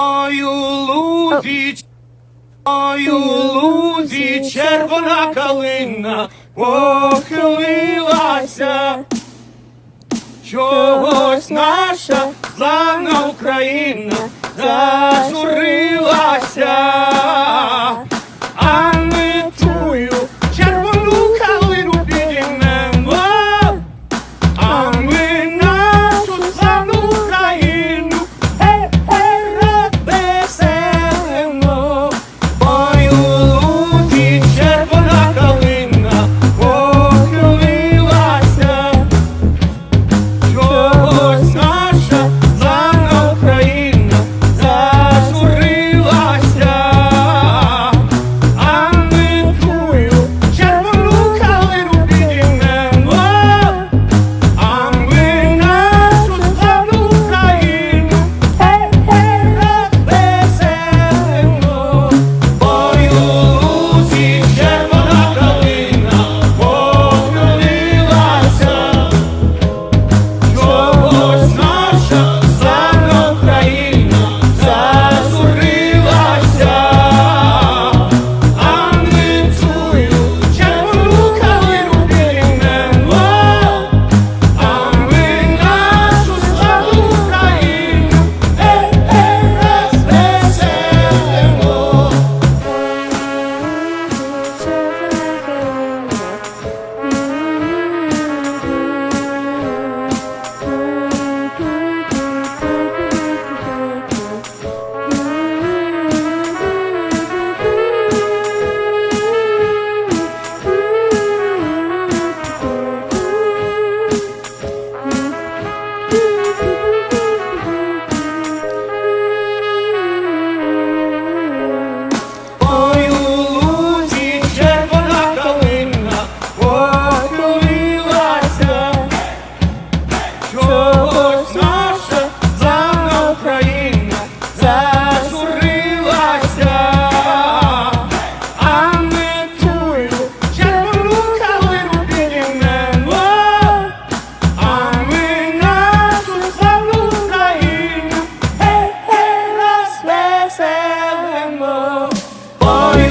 Ою лузі, ою лузі, червона калина похилилася. Чогось наша славна Україна зажурилася.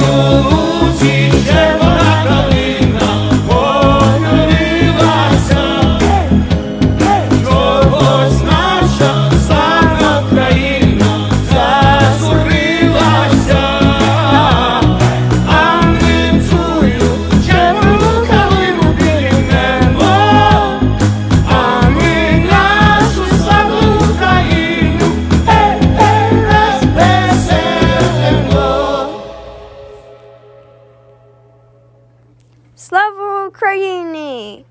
Ooh, zincir Slavo Ukraini!